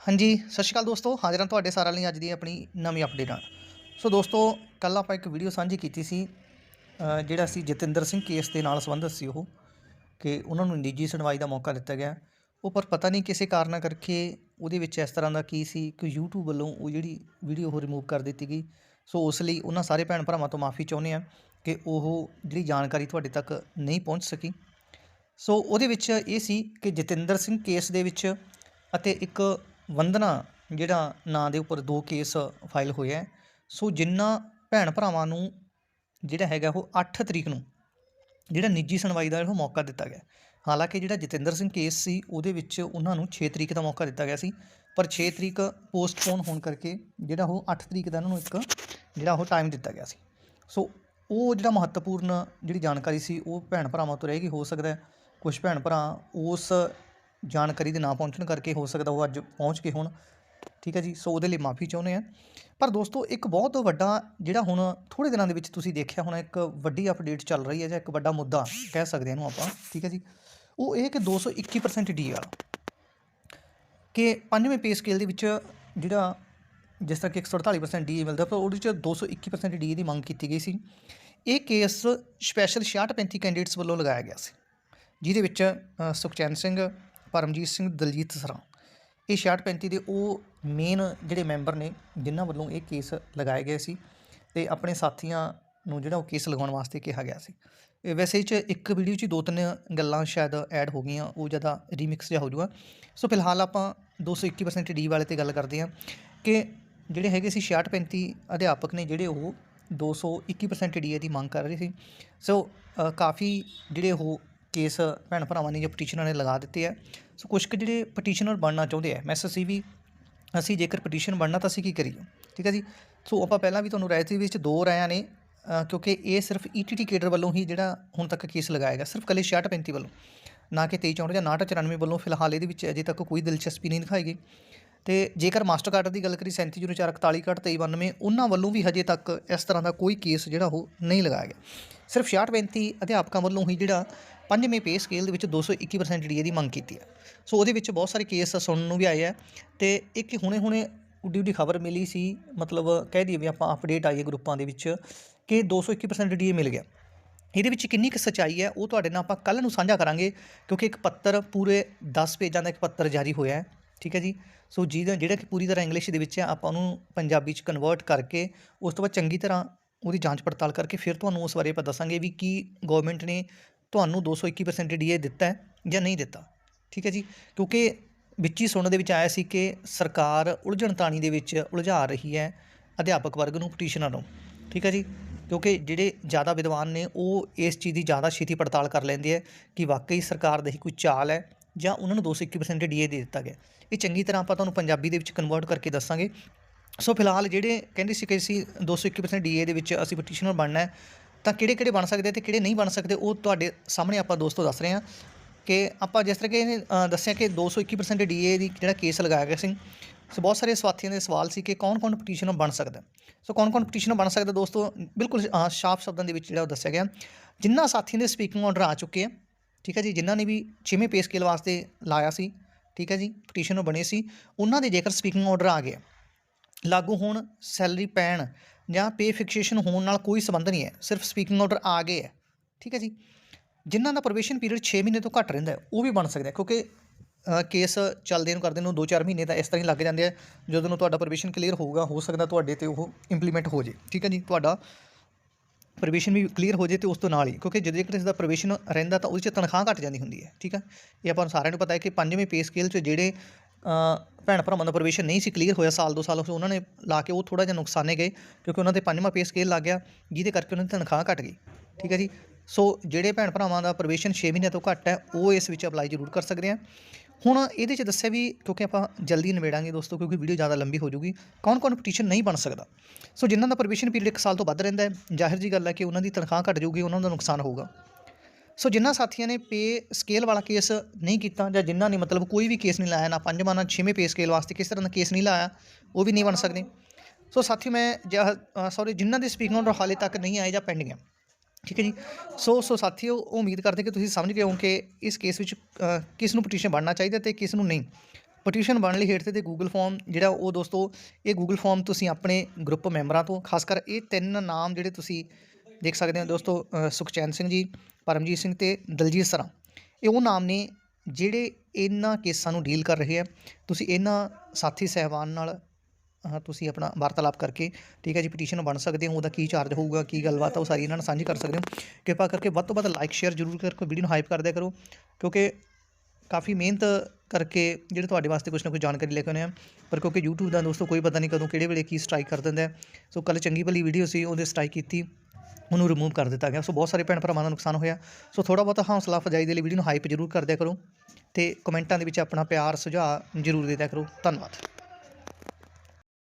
ਹਾਂਜੀ, ਸਤਿ ਸ਼੍ਰੀ ਅਕਾਲ ਦੋਸਤੋ। ਹਾਜ਼ਰ ਹਾਂ ਤੁਹਾਡੇ ਸਾਰਿਆਂ ਲਈ ਅੱਜ ਦੀ ਆਪਣੀ ਨਵੀਂ ਅਪਡੇਟ ਨਾਲ। ਸੋ ਦੋਸਤੋ ਕੱਲ ਆਪਾਂ ਇੱਕ ਵੀਡੀਓ ਸਾਂਝੀ ਕੀਤੀ ਸੀ ਜਿਹੜਾ ਸੀ ਜਤਿੰਦਰ ਸਿੰਘ ਕੇਸ ਦੇ ਨਾਲ ਸੰਬੰਧਿਤ ਸੀ ਉਹ, ਕਿ ਉਹਨਾਂ ਨੂੰ ਨਿੱਜੀ ਸੁਣਵਾਈ ਦਾ ਮੌਕਾ ਦਿੱਤਾ ਗਿਆ। ਉਹ ਪਰ ਪਤਾ ਨਹੀਂ ਕਿਸੇ ਕਾਰਨਾਂ ਕਰਕੇ ਉਹਦੇ ਵਿੱਚ ਇਸ ਤਰ੍ਹਾਂ ਦਾ ਕੀ ਸੀ, ਕਿ YouTube ਵੱਲੋਂ ਉਹ ਜਿਹੜੀ ਵੀਡੀਓ ਉਹ ਰਿਮੂਵ ਕਰ ਦਿੱਤੀ ਗਈ। ਸੋ ਉਸ ਲਈ ਉਹਨਾਂ ਸਾਰੇ ਭੈਣ ਭਰਾਵਾਂ ਤੋਂ ਮਾਫੀ ਚਾਹੁੰਦੇ ਆ ਕਿ ਉਹ ਜਿਹੜੀ ਜਾਣਕਾਰੀ ਤੁਹਾਡੇ ਤੱਕ ਨਹੀਂ ਪਹੁੰਚ ਸਕੀ। ਸੋ ਉਹਦੇ ਵਿੱਚ ਇਹ ਸੀ ਕਿ ਜਤਿੰਦਰ ਸਿੰਘ ਕੇਸ ਦੇ ਵਿੱਚ ਅਤੇ ਇੱਕ ਵੰਦਨਾ ਜਿਹੜਾ ਨਾਂ ਦੇ ਉੱਪਰ ਦੋ ਕੇਸ ਫਾਈਲ ਹੋਇਆ ਸੋ ਜਿਨ੍ਹਾਂ ਭੈਣ ਭਰਾਵਾਂ ਨੂੰ ਜਿਹੜਾ ਹੈਗਾ ਉਹ 8 ਤਰੀਕ ਨੂੰ ਜਿਹੜਾ ਨਿੱਜੀ ਸੁਣਵਾਈ ਦਾ ਉਹ ਮੌਕਾ ਦਿੱਤਾ ਗਿਆ। ਹਾਲਾਂਕਿ ਜਿਹੜਾ ਜਤਿੰਦਰ ਸਿੰਘ ਕੇਸ ਸੀ, ਉਹਦੇ ਵਿੱਚ ਉਹਨਾਂ ਨੂੰ 6 ਤਰੀਕ ਦਾ ਮੌਕਾ ਦਿੱਤਾ ਗਿਆ ਸੀ। ਪਰ 6 ਤਰੀਕ ਪੋਸਟਪੋਨ ਹੋਣ ਕਰਕੇ ਜਿਹੜਾ ਉਹ 8 ਤਰੀਕ ਦਾ ਉਹਨਾਂ ਨੂੰ ਇੱਕ ਜਿਹੜਾ ਉਹ ਟਾਈਮ ਦਿੱਤਾ ਗਿਆ ਸੀ। ਸੋ ਉਹ ਜਿਹੜਾ ਮਹੱਤਵਪੂਰਨ ਜਿਹੜੀ ਜਾਣਕਾਰੀ ਸੀ, ਉਹ ਭੈਣ ਭਰਾਵਾਂ ਤੋਂ ਰਹੇਗੀ ਹੋ ਸਕਦਾ ਹੈ ਕੁਝ ਭੈਣ ਭਰਾ ਉਸ ਜਾਣਕਾਰੀ ਦੇ ਨਾ ਪਹੁੰਚਣ ਕਰਕੇ ਹੋ ਸਕਦਾ ਉਹ ਅੱਜ ਪਹੁੰਚ ਗਏ ਹੋਣ। ਠੀਕ ਹੈ ਜੀ, ਸੋ ਉਹਦੇ ਲਈ ਮਾਫੀ ਚਾਹੁੰਦੇ ਆ ਪਰ ਦੋਸਤੋ, ਇੱਕ ਬਹੁਤ ਵੱਡਾ ਜਿਹੜਾ ਹੁਣ ਥੋੜੇ ਦਿਨਾਂ ਦੇ ਵਿੱਚ ਤੁਸੀਂ ਦੇਖਿਆ ਹੋਣਾ, ਇੱਕ ਵੱਡੀ ਅਪਡੇਟ ਚੱਲ ਰਹੀ ਹੈ ਜਾਂ ਇੱਕ ਵੱਡਾ ਮੁੱਦਾ ਕਹਿ ਸਕਦੇ ਹਾਂ ਇਹਨੂੰ ਆਪਾਂ। ਠੀਕ ਹੈ ਜੀ, ਉਹ ਇਹ ਕਿ 221% ਡੀ ਵਾਲਾ ਕਿ ਪੰਜਵੇਂ ਪੇ ਸਕੇਲ ਦੇ ਵਿੱਚ ਜਿਹੜਾ ਜਿਸ ਤਰ੍ਹਾਂ ਕਿ 148% ਡੀ ਮਿਲਦਾ, ਪਰ ਉਹਦੇ ਵਿੱਚ 221% ਡੀ ਦੀ ਮੰਗ ਕੀਤੀ ਗਈ ਸੀ। ਇਹ ਕੇਸ ਸਪੈਸ਼ਲ 6635 ਕੈਂਡੀਡੇਟਸ ਵੱਲੋਂ ਲਗਾਇਆ ਗਿਆ ਸੀ, ਜਿਹਦੇ ਵਿੱਚ ਸੁਖਚੈਨ ਸਿੰਘ ਪਰਮਜੀਤ ਸਿੰਘ ਦਲਜੀਤ ਸਰਾਂ। ਇਹ 6635 ਦੇ ਉਹ ਮੇਨ ਜਿਹੜੇ ਮੈਂਬਰ ਨੇ, ਜਿਨ੍ਹਾਂ ਵੱਲੋਂ ਇਹ ਕੇਸ ਲਗਾਏ ਗਏ ਸੀ ਤੇ ਆਪਣੇ ਸਾਥੀਆਂ ਨੂੰ ਜਿਹੜਾ ਉਹ ਕੇਸ ਲਗਾਉਣ ਵਾਸਤੇ ਕਿਹਾ ਗਿਆ ਸੀ। ਇਹ ਵੈਸੇ 'ਚ ਇੱਕ ਵੀਡੀਓ 'ਚ ਹੀ ਦੋ ਤਿੰਨ ਗੱਲਾਂ ਸ਼ਾਇਦ ਐਡ ਹੋ ਗਈਆਂ, ਉਹ ਜ਼ਿਆਦਾ ਰੀਮਿਕਸ ਜਿਹਾ ਹੋ ਜੂਗਾ ਸੋ ਫਿਲਹਾਲ ਆਪਾਂ 221% ਡੀ ਵਾਲੇ ਤੇ ਗੱਲ ਕਰਦੇ ਹਾਂ ਕਿ ਜਿਹੜੇ ਹੈਗੇ ਸੀ 6635 ਅਧਿਆਪਕ ਨੇ, ਜਿਹੜੇ ਉਹ 221% ਡੀ ਦੀ ਮੰਗ ਕਰ ਰਹੇ ਸੀ। ਸੋ ਕਾਫੀ ਜਿਹੜੇ ਉਹ ਕੇਸ ਭੈਣ ਭਰਾਵਾਂ ਨੇ ਜਾਂ ਪਟੀਸ਼ਨਰ ਨੇ ਲਗਾ ਦਿੱਤੇ ਆ। ਸੋ ਕੁਝ ਕੁ ਜਿਹੜੇ ਪਟੀਸ਼ਨਰ ਬਣਨਾ ਚਾਹੁੰਦੇ ਆ ਮੈਸ ਸੀ ਵੀ, ਅਸੀਂ ਜੇਕਰ ਪਟੀਸ਼ਨ ਬਣਨਾ ਤਾਂ ਅਸੀਂ ਕੀ ਕਰੀਏ? ਠੀਕ ਹੈ ਜੀ? ਸੋ ਆਪਾਂ ਪਹਿਲਾਂ ਵੀ ਤੁਹਾਨੂੰ ਰਾਇ ਦੇ ਵਿੱਚ ਦੋ ਰਾਇਆਂ ਨੇ ਕਿਉਂਕਿ ਇਹ ਸਿਰਫ ਈਟੀਟੀ ਕੇਡਰ ਵੱਲੋਂ ਹੀ ਜਿਹੜਾ ਹੁਣ ਤੱਕ ਕੇਸ ਲਗਾਇਆ ਗਿਆ, ਸਿਰਫ ਕੱਲੇ 6535 ਵੱਲੋਂ। ਨਾ ਕਿ 2364 ਜਾਂ 6994 ਵੱਲੋਂ ਫਿਲਹਾਲ ਇਹਦੇ ਵਿੱਚ ਅਜੇ ਤੱਕ ਕੋਈ ਦਿਲਚਸਪੀ ਨਹੀਂ ਦਿਖਾਈ ਗਈ। ਤੇ ਜੇਕਰ ਮਾਸਟਰ ਕਾਰਡ ਦੀ ਗੱਲ ਕਰੀ 370441 ਕਾਰਡ 2392 ਉਹਨਾਂ ਵੱਲੋਂ ਵੀ ਹਜੇ ਤੱਕ ਇਸ ਤਰ੍ਹਾਂ ਦਾ ਕੋਈ ਕੇਸ ਜਿਹੜਾ ਉਹ ਨਹੀਂ ਲਗਾਇਆ ਗਿਆ। ਸਿਰਫ 6635 ਅਧਿਆਪਕਾਂ ਵੱਲੋਂ ਹੀ ਜਿਹੜਾ ਪੰਜਵੇਂ ਪੇ ਸਕੇਲ ਦੇ ਵਿੱਚ 221% ਡੀ ਦੀ ਮੰਗ ਕੀਤੀ ਹੈ ਸੋ ਉਹਦੇ ਵਿੱਚ ਬਹੁਤ ਸਾਰੇ ਕੇਸ ਸੁਣਨ ਨੂੰ ਵੀ ਆਏ ਆ ਤੇ ਇੱਕ ਹੁਣੇ ਹੁਣੇ ਉੱਡੀ ਉੱਡੀ ਖਬਰ ਮਿਲੀ ਸੀ, ਮਤਲਬ ਕਹਿ ਦਈਏ ਵੀ ਆਪਾਂ ਅਪਡੇਟ ਆਈਏ ਗਰੁੱਪਾਂ ਦੇ ਵਿੱਚ ਕਿ 221% ਡੀ ਮਿਲ ਗਿਆ। ਇਹਦੇ ਵਿੱਚ ਕਿੰਨੀ ਕੁ ਸੱਚਾਈ ਹੈ, ਉਹ ਤੁਹਾਡੇ ਨਾਲ ਆਪਾਂ ਕੱਲ ਨੂੰ ਸਾਂਝਾ ਕਰਾਂਗੇ ਕਿਉਂਕਿ ਇੱਕ ਪੱਤਰ ਪੂਰੇ 10 ਪੇਜਾਂ ਦਾ ਇੱਕ ਪੱਤਰ ਜਾਰੀ ਹੋਇਆ ਹੈ, ਠੀਕ ਹੈ ਜੀ? ਸੋ ਜਿਹਦਾ, ਜਿਹੜਾ ਕਿ ਪੂਰੀ ਤਰ੍ਹਾਂ ਇੰਗਲਿਸ਼ ਦੇ ਵਿੱਚ ਹੈ, ਆਪਾਂ ਉਹਨੂੰ ਪੰਜਾਬੀ ਚ ਕਨਵਰਟ ਕਰਕੇ ਉਸ ਤੋਂ ਬਾਅਦ ਚੰਗੀ ਤਰ੍ਹਾਂ ਉਹਦੀ ਜਾਂਚ ਪੜਤਾਲ ਕਰਕੇ ਫਿਰ ਤੁਹਾਨੂੰ ਉਸ ਬਾਰੇ ਆਪਾਂ ਦੱਸਾਂਗੇ ਵੀ ਕੀ ਗਵਰਨਮੈਂਟ ਨੇ ਤੁਹਾਨੂੰ 221% ਡੀਏ ਦਿੱਤਾ ਹੈ ਜਾਂ ਨਹੀਂ ਦਿੱਤਾ। ਠੀਕ ਹੈ ਜੀ? ਕਿਉਂਕਿ ਵਿੱਚ ਹੀ ਸੁਣਨ ਦੇ ਵਿੱਚ ਆਇਆ ਸੀ ਕਿ ਸਰਕਾਰ ਉਲਝਣ ਤਾਣੀ ਦੇ ਵਿੱਚ ਉਲਝਾ ਰਹੀ ਹੈ ਅਧਿਆਪਕ ਵਰਗ ਨੂੰ, ਪਟੀਸ਼ਨਰ ਨੂੰ। ਠੀਕ ਹੈ ਜੀ? ਕਿਉਂਕਿ ਜਿਹੜੇ ਜ਼ਿਆਦਾ ਵਿਦਵਾਨ ਨੇ, ਉਹ ਇਸ ਚੀਜ਼ ਦੀ ਜ਼ਿਆਦਾ ਛੇਤੀ ਪੜਤਾਲ ਕਰ ਲੈਂਦੇ ਆ ਕਿ ਵਾਕਈ ਸਰਕਾਰ ਦਾ ਹੀ ਕੋਈ ਚਾਲ ਹੈ ਜਾਂ ਉਹਨਾਂ ਨੂੰ 221% ਡੀਏ ਦੇ ਦਿੱਤਾ ਗਿਆ। ਇਹ ਚੰਗੀ ਤਰ੍ਹਾਂ ਆਪਾਂ ਤੁਹਾਨੂੰ ਪੰਜਾਬੀ ਦੇ ਵਿੱਚ ਕਨਵਰਟ ਕਰਕੇ ਦੱਸਾਂਗੇ। ਸੋ ਫਿਲਹਾਲ ਜਿਹੜੇ ਕਹਿੰਦੇ ਸੀ ਕਿ ਅਸੀਂ 221% ਡੀਏ ਦੇ ਵਿੱਚ ਅਸੀਂ ਪਟੀਸ਼ਨਰ ਬਣਨਾ ਹੈ ਤਾਂ ਕਿਹੜੇ ਕਿਹੜੇ ਬਣ ਸਕਦੇ ਤੇ ਕਿਹੜੇ ਨਹੀਂ ਬਣ ਸਕਦੇ, ਉਹ ਤੁਹਾਡੇ ਸਾਹਮਣੇ ਆਪਾਂ ਦੋਸਤੋ ਦੱਸ ਰਹੇ ਹਾਂ ਕਿ ਆਪਾਂ ਜਿਸ ਤਰ੍ਹਾਂ ਕਿ ਇਹਨੇ ਦੱਸਿਆ ਕਿ 221% ਡੀਏ ਦੀ ਜਿਹੜਾ ਕੇਸ ਲਗਾਇਆ ਗਿਆ ਸੀ। ਸੋ ਬਹੁਤ ਸਾਰੇ ਸਾਥੀਆਂ ਦੇ ਸਵਾਲ ਸੀ ਕਿ ਕੌਣ-ਕੌਣ ਪਟੀਸ਼ਨਰ ਬਣ ਸਕਦਾ। ਸੋ ਕੌਣ-ਕੌਣ ਪਟੀਸ਼ਨਰ ਬਣ ਸਕਦਾ ਦੋਸਤੋ? ਬਿਲਕੁਲ ਸ਼ਾਰਪ ਸ਼ਬਦਾਂ ਦੇ ਵਿੱਚ ਜਿਹੜਾ ਉਹ ਦੱਸਿਆ ਗਿਆ। ਜਿਨ੍ਹਾਂ ਸਾਥੀਆਂ ਦੇ ਸਪੀਕਿੰਗ ਆਰਡਰ ਆ ਚੁੱਕੇ ਆ, ਠੀਕ ਹੈ ਜੀ, ਜਿਨ੍ਹਾਂ ਨੇ ਵੀ ਛੇਵੇਂ ਪੇ ਸਕੇਲ ਵਾਸਤੇ ਲਾਇਆ ਸੀ, ਠੀਕ ਹੈ ਜੀ ਪਟੀਸ਼ਨਰ ਬਣੇ ਸੀ, ਉਹਨਾਂ ਦੇ ਜੇਕਰ ਸਪੀਕਿੰਗ ਆਰਡਰ ਆ ਗਿਆ ਲਾਗੂ ਹੋਣ ਸੈਲਰੀ ਪੈਣ ਜਾਂ ਪੇ ਫਿਕਸੇਸ਼ਨ ਹੋਣ ਨਾਲ ਕੋਈ ਸੰਬੰਧ ਨਹੀਂ ਹੈ, ਸਿਰਫ ਸਪੀਕਿੰਗ ਆਰਡਰ ਆ ਗਏ ਹੈ। ਠੀਕ ਹੈ ਜੀ? ਜਿਨ੍ਹਾਂ ਦਾ ਪ੍ਰੋਬੇਸ਼ਨ ਪੀਰੀਅਡ 6 ਮਹੀਨੇ ਤੋਂ ਘੱਟ ਰਹਿੰਦਾ ਉਹ ਵੀ ਬਣ ਸਕਦਾ ਕਿਉਂਕਿ ਕੇਸ ਚੱਲਦੇ ਨੂੰ ਕਰਦੇ ਨੂੰ 2-4 ਮਹੀਨੇ ਤਾਂ ਇਸ ਤਰ੍ਹਾਂ ਹੀ ਲੱਗ ਜਾਂਦੇ ਆ, ਜਦੋਂ ਨੂੰ ਤੁਹਾਡਾ ਪ੍ਰੋਬੇਸ਼ਨ ਕਲੀਅਰ ਹੋਊਗਾ, ਹੋ ਸਕਦਾ ਤੁਹਾਡੇ ਤੇ ਉਹ ਇੰਪਲੀਮੈਂਟ ਹੋ ਜੇ। ਠੀਕ ਹੈ ਜੀ? ਤੁਹਾਡਾ ਪ੍ਰੋਬੇਸ਼ਨ ਵੀ ਕਲੀਅਰ ਹੋ ਜੇ ਤੇ ਉਸ ਤੋਂ ਨਾਲ ਹੀ, ਕਿਉਂਕਿ ਜਦੋਂ ਜੇਕਰ ਇਸ ਦਾ ਪ੍ਰੋਬੇਸ਼ਨ ਰਹਿੰਦਾ ਤਾਂ ਉਹਦੇ 'ਚ ਤਨਖਾਹ ਘਟ ਜਾਂਦੀ ਹੁੰਦੀ ਹੈ। ਠੀਕ ਹੈ? ਇਹ ਆਪਾਂ ਨੂੰ ਸਾਰਿਆਂ ਨੂੰ ਪਤਾ ਹੈ ਕਿ ਪੰਜਵੇਂ ਪੇ ਸਕੇਲ 'ਚ ਜਿਹੜੇ ਭੈਣ ਭਰਾਵਾਂ ਦਾ ਪ੍ਰਵੇਸ਼ਨ ਨਹੀਂ ਸੀ ਕਲੀਅਰ ਹੋਇਆ ਸਾਲ ਦੋ ਸਾਲ ਉਹਨਾਂ ਨੇ ਲਾ ਕੇ ਉਹ ਥੋੜਾ ਜਿਹਾ ਨੁਕਸਾਨੇ ਗਏ, ਕਿਉਂਕਿ ਉਹਨਾਂ ਤੇ ਪੰਜਵਾਂ ਪੇ ਸਕੇਲ ਲੱਗ ਗਿਆ, ਜਿਹਦੇ ਕਰਕੇ ਉਹਨਾਂ ਦੀ ਤਨਖਾਹ ਘਟ ਗਈ, ਠੀਕ ਹੈ ਜੀ? ਸੋ ਜਿਹੜੇ ਭੈਣ ਭਰਾਵਾਂ ਦਾ ਪ੍ਰਵੇਸ਼ਨ 6 ਮਹੀਨਿਆਂ ਤੋਂ ਘੱਟ ਹੈ, ਉਹ ਇਸ ਵਿੱਚ ਅਪਲਾਈ ਜ਼ਰੂਰ ਕਰ ਸਕਦੇ ਆ। ਹੁਣ ਇਹਦੇ 'ਚ ਦੱਸਿਆ ਵੀ, ਕਿਉਂਕਿ ਆਪਾਂ ਜਲਦੀ ਨਿਬੇੜਾਂਗੇ ਦੋਸਤੋ, ਕਿਉਂਕਿ ਵੀਡੀਓ ਜ਼ਿਆਦਾ ਲੰਬੀ ਹੋ ਜੂਗੀ ਕੌਣ ਕੌਣ ਪਟੀਸ਼ਨ ਨਹੀਂ ਬਣ ਸਕਦਾ? ਸੋ ਜਿਨ੍ਹਾਂ ਦਾ ਪ੍ਰਵੇਸ਼ਨ ਪੀਰੀਅਡ 1 ਸਾਲ ਤੋਂ ਵੱਧ ਰਹਿੰਦਾ ਹੈ, ਜ਼ਾਹਿਰ ਜੀ ਗੱਲ ਹੈ ਕਿ ਉਹਨਾਂ ਦੀ ਤਨਖਾਹ ਘਟ ਜਾਊਗੀ, ਉਹਨਾਂ ਦਾ ਨੁਕਸਾਨ ਹੋਊਗਾ। ਸੋ ਜਿਨ੍ਹਾਂ ਸਾਥੀਆਂ ਨੇ ਪੇ ਸਕੇਲ ਵਾਲਾ ਕੇਸ ਨਹੀਂ ਕੀਤਾ ਜਾਂ ਜਿਨ੍ਹਾਂ ਨੇ ਮਤਲਬ ਕੋਈ ਵੀ ਕੇਸ ਨਹੀਂ ਲਾਇਆ ਨਾ ਪੰਜਵਾਂ ਨਾ ਛੇਵੇਂ ਪੇ ਸਕੇਲ ਵਾਸਤੇ ਕਿਸੇ ਤਰ੍ਹਾਂ ਦਾ ਕੇਸ ਨਹੀਂ ਲਾਇਆ ਉਹ ਵੀ ਨਹੀਂ ਬਣ ਸਕਦੇ। ਸੋ ਸਾਥੀ ਮੈਂ ਸੌਰੀ ਜਿਨ੍ਹਾਂ ਦੇ ਸਪੀਕਿੰਗ ਆਰਡਰ ਹਾਲੇ ਤੱਕ ਨਹੀਂ ਆਏ ਜਾਂ ਪੈਂਡਿੰਗ ਹੈ ਠੀਕ ਹੈ ਜੀ? ਸੋ ਸੋ ਸਾਥੀਓ ਉਮੀਦ ਕਰਦੇ ਕਿ ਤੁਸੀਂ ਸਮਝ ਗਏ ਹੋ ਕਿ ਇਸ ਕੇਸ ਵਿੱਚ ਅ, ਕਿਸ ਨੂੰ ਪਟੀਸ਼ਨ ਬਣਨਾ ਚਾਹੀਦਾ ਤੇ ਕਿਸ ਨੂੰ ਨਹੀਂ। ਪਟੀਸ਼ਨ ਬਣਨ ਲਈ ਹੇਠ ਤੇ ਗੂਗਲ ਫਾਰਮ ਜਿਹੜਾ ਉਹ ਦੋਸਤੋ ਇਹ ਗੂਗਲ ਫਾਰਮ ਤੁਸੀਂ ਆਪਣੇ ਗਰੁੱਪ ਮੈਂਬਰਾਂ ਤੋਂ ਖਾਸ ਕਰ ਇਹ ਤਿੰਨ ਨਾਮ ਜਿਹੜੇ ਤੁਸੀਂ ਦੇਖ ਸਕਦੇ ਹੋ ਦੋਸਤੋ ਸੁਖਚੈਨ ਸਿੰਘ ਜੀ, ਪਰਮਜੀਤ ਸਿੰਘ ਤੇ ਦਲਜੀਤ ਸਰਾਂ ਇਹ ਉਹ ਨਾਮ ਨੇ ਜਿਹੜੇ ਇਹਨਾਂ ਕੇਸਾਂ ਨੂੰ ਡੀਲ ਕਰ ਰਹੇ ਆ। ਤੁਸੀਂ ਇਹਨਾਂ ਸਾਥੀ ਸਹਿਬਾਨ ਨਾਲ ਤੁਸੀਂ ਆਪਣਾ ਵਾਰਤਾਲਾਪ ਕਰਕੇ ਠੀਕ ਹੈ ਜੀ ਪਟੀਸ਼ਨ ਬਣ ਸਕਦੇ ਹੋ, ਉਹਦਾ ਕੀ ਚਾਰਜ ਹੋਊਗਾ, ਕੀ ਗੱਲਬਾਤ ਆ, ਉਹ ਸਾਰੀ ਇਹਨਾਂ ਨਾਲ ਸਾਂਝੀ ਕਰ ਸਕਦੇ ਹੋ। ਕਿਰਪਾ ਕਰਕੇ ਵੱਧ ਤੋਂ ਵੱਧ ਲਾਈਕ ਸ਼ੇਅਰ ਜ਼ਰੂਰ ਕਰਕੇ ਵੀਡੀਓ ਨੂੰ ਹਾਈਪ ਕਰ ਦਿਆ ਕਰੋ, ਕਿਉਂਕਿ ਕਾਫੀ ਮਿਹਨਤ ਕਰਕੇ ਜਿਹੜੇ ਤੁਹਾਡੇ ਵਾਸਤੇ ਕੁਝ ਨਾ ਕੁਝ ਜਾਣਕਾਰੀ ਲੈ ਕੇ ਆਉਂਦੇ ਆ। ਪਰ ਕਿਉਂਕਿ YouTube ਦਾ ਦੋਸਤੋ, ਕੋਈ ਪਤਾ ਨਹੀਂ ਕਦੋਂ ਕਿਹੜੇ ਵੇਲੇ ਕੀ ਸਟ੍ਰਾਈਕ ਕਰ ਦਿੰਦਾ ਸੋ ਕੱਲ ਚੰਗੀ ਭਲੀ ਵੀਡੀਓ ਸੀ, ਉਹਦੇ ਸਟ੍ਰਾਈਕ ਕੀਤੀ। ਉਹਨੂੰ ਰਿਮੂਵ ਕਰ ਦਿੱਤਾ ਗਿਆ। ਸੋ ਬਹੁਤ ਸਾਰੇ ਭੈਣ ਭਰਾਵਾਂ ਦਾ ਨੁਕਸਾਨ ਹੋਇਆ। ਸੋ ਥੋੜਾ ਬਹੁਤਾ ਹੌਸਲਾ ਅਫਜ਼ਾਈ ਦੇ ਲਈ ਵੀਡੀਓ ਨੂੰ ਹਾਈਪ ਜ਼ਰੂਰ ਕਰ ਦਿਆ ਕਰੋ ਤੇ ਕਮੈਂਟਾਂ ਦੇ ਵਿੱਚ ਆਪਣਾ ਪਿਆਰ, ਸੁਝਾਅ ਜ਼ਰੂਰ ਦੇ ਦਿਆ ਕਰੋ। ਧੰਨਵਾਦ।